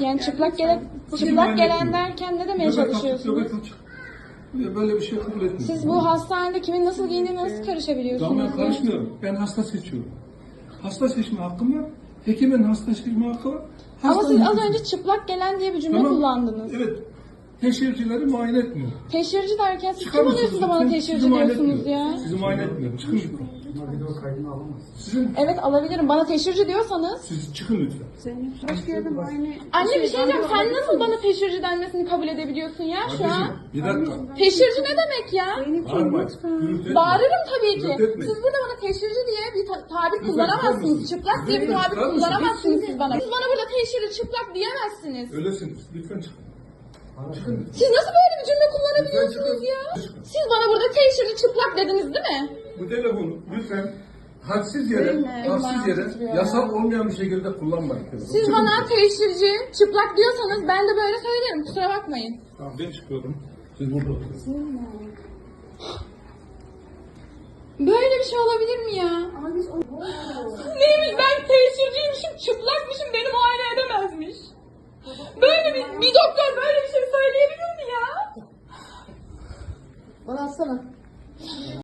Yani çıplak gelen, çıplak gelen derken ne demeye çalışıyorsunuz? Böyle bir şey kabul etmiyorum. Siz bu hastanede kimin nasıl giyindiğine nasıl Tamam karışabiliyorsunuz? ben ya? karışmıyorum. Ben hasta seçiyorum. Hasta seçme hakkım var. Hekimin hasta seçme hakkı var. Ama Hastanın siz az önce çıplak gelen diye bir cümle Tamam. kullandınız. Evet. Teşhircileri muayene etmiyor. Teşhirci derken siz Çıkar kim mısınız oluyorsunuz da bana lütfen? teşhirci muayene diyorsunuz ya? Sizi muayene etmiyorum. Çıkın lütfen. Video kaydını alamaz. Sizin, Evet alabilirim. Bana teşhirci diyorsanız. siz çıkın lütfen. Başka yerde muayene... Anne bir şey diyeceğim. Sen nasıl bana teşhirci denmesini kabul edebiliyorsun ya şu an? Kardeşim, bir dakika. Teşhirci ne demek ya? Bağırma. Gürültü etme. Bağırırım tabii ki. Etmeyin. Siz burada bana teşhirci diye bir ta- tabir kullanamazsınız. Çıplak diye bir Lütfen tabir kullanamazsınız siz bana. Siz bana burada teşhirci çıplak diyemezsiniz. Öylesiniz. Lütfen çıkın. Siz nasıl böyle bir cümle kullanabiliyorsunuz ya? Siz bana burada teşhirci çıplak dediniz değil mi? Bu telefonu lütfen hadsiz yere, Benim hadsiz yere, yasal olmayan bir şekilde kullanmayın. Siz bana teşhirci çıplak diyorsanız ben de böyle söylerim. Kusura bakmayın. Tamam ben çıkıyorum. Siz burada oturun. Böyle bir şey olabilir mi ya? Ama biz onu... Neymiş ben teşhirciymişim, çıplakmışım, beni muayene edemezmiş. Böyle bir, bir doktor böyle 我老四了。